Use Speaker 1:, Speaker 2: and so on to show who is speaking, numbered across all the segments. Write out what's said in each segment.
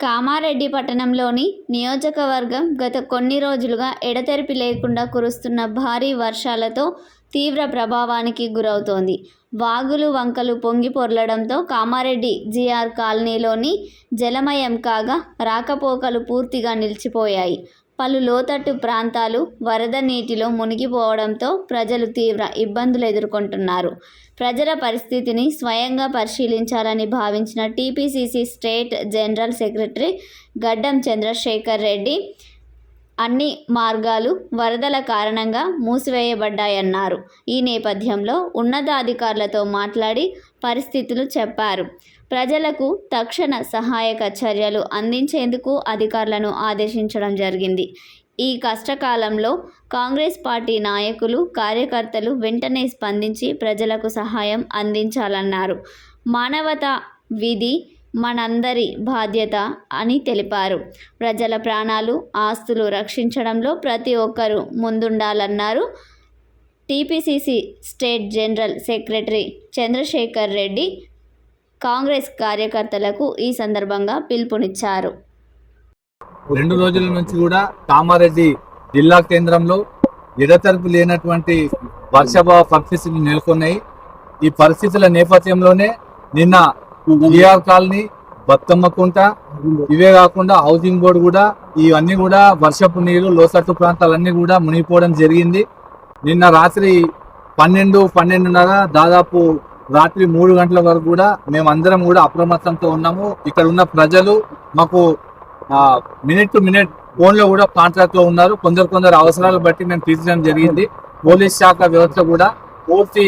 Speaker 1: కామారెడ్డి పట్టణంలోని నియోజకవర్గం గత కొన్ని రోజులుగా ఎడతెరిపి లేకుండా కురుస్తున్న భారీ వర్షాలతో తీవ్ర ప్రభావానికి గురవుతోంది. వాగులు వంకలు పొంగి పొర్లడంతో కామారెడ్డి జిఆర్ కాలనీలోని జలమయం కాగా రాకపోకలు పూర్తిగా నిలిచిపోయాయి. పలు లోతట్టు ప్రాంతాలు వరద నీటిలో మునిగిపోవడంతో ప్రజలు తీవ్ర ఇబ్బందులు ఎదుర్కొంటున్నారు. ప్రజల పరిస్థితిని స్వయంగా పరిశీలించాలని భావించిన టీపీసీసీ స్టేట్ జనరల్ సెక్రటరీ గడ్డం చంద్రశేఖర్ రెడ్డి అన్ని మార్గాలు వరదల కారణంగా మూసివేయబడ్డాయన్నారు. ఈ నేపథ్యంలో ఉన్నతాధికారులతో మాట్లాడి పరిస్థితులు చెప్పారు. ప్రజలకు తక్షణ సహాయక చర్యలు అందించేందుకు అధికారులను ఆదేశించడం జరిగింది. ఈ కష్టకాలంలో కాంగ్రెస్ పార్టీ నాయకులు కార్యకర్తలు వెంటనే స్పందించి ప్రజలకు సహాయం అందించాలన్నారు. మానవతా విధి మనందరి బాధ్యత అని తెలిపారు. ప్రజల ప్రాణాలు ఆస్తులు రక్షించడంలో ప్రతి ఒక్కరూ ముందుండాలన్నారు. TPCC state general secretary Chandrashekar Reddy Congress కార్యకర్తలకు ఈ సందర్భంగా పిలుపునిచ్చారు.
Speaker 2: రెండు రోజుల నుంచి కూడా కామారెడ్డి జిల్లా కేంద్రంలో ఎడతెరపు లేనటువంటి వర్షభావ పరిస్థితులు నెలకొన్నాయి. ఈ పరిస్థితుల నేపథ్యంలోనే నిన్న జిఆర్ కాలనీ బతుకమ్మకుంట ఇవే కాకుండా హౌసింగ్ బోర్డు కూడా ఇవన్నీ కూడా వర్షపు నీరు లోసట్టు ప్రాంతాలన్నీ కూడా మునిగిపోవడం జరిగింది. నిన్న రాత్రి పన్నెండు పన్నెండున్నర దాదాపు రాత్రి మూడు గంటల వరకు కూడా మేమందరం కూడా అప్రమత్తంతో ఉన్నాము. ఇక్కడ ఉన్న ప్రజలు మాకు మినిట్ టు మినిట్ ఫోన్లో కూడా కాంట్రాక్ట్లో ఉన్నారు. కొందరు కొందరు అవసరాలు బట్టి మేము తీర్చడం జరిగింది. పోలీస్ శాఖ వ్యవస్థ కూడా పూర్తి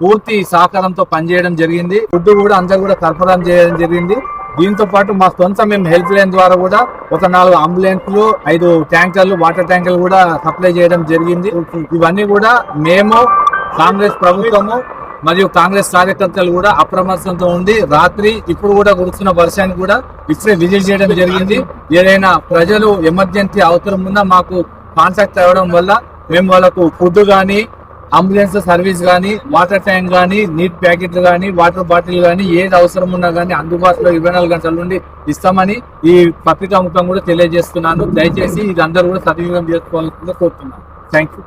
Speaker 2: పూర్తి సహకారంతో పనిచేయడం జరిగింది. ఫుడ్ కూడా అందరు కూడా సరఫరా చేయడం జరిగింది. దీంతో పాటు మా సొంత మేము హెల్ప్ లైన్ ద్వారా కూడా ఒక నాలుగు అంబులెన్స్లు ఐదు ట్యాంకర్లు వాటర్ ట్యాంకర్లు కూడా సప్లై చేయడం జరిగింది. ఇవన్నీ కూడా మేము కాంగ్రెస్ ప్రభుత్వము మరియు కాంగ్రెస్ కార్యకర్తలు కూడా అప్రమత్తంతో ఉండి రాత్రి ఇప్పుడు కూడా కురుస్తున్న వర్షాన్ని కూడా ఇప్పుడే విజిట్ చేయడం జరిగింది. ఏదైనా ప్రజలు ఎమర్జెన్సీ అవసరం ఉన్నా మాకు కాంటాక్ట్ అవ్వడం వల్ల మేము వాళ్ళకు ఫుడ్ కానీ అంబులెన్స్ సర్వీస్ కానీ వాటర్ ట్యాంక్ కానీ నీట్ ప్యాకెట్లు కానీ వాటర్ బాటిల్ కానీ ఏది అవసరం ఉన్నా కానీ అందుబాటులో ఇరవై నాలుగు గంటల నుండి ఇస్తామని ఈ పత్రికా ముఖం కూడా తెలియజేస్తున్నాను. దయచేసి ఇది అందరూ కూడా సద్వినియోగం చేసుకోవాలని కోరుతున్నాను. Thank you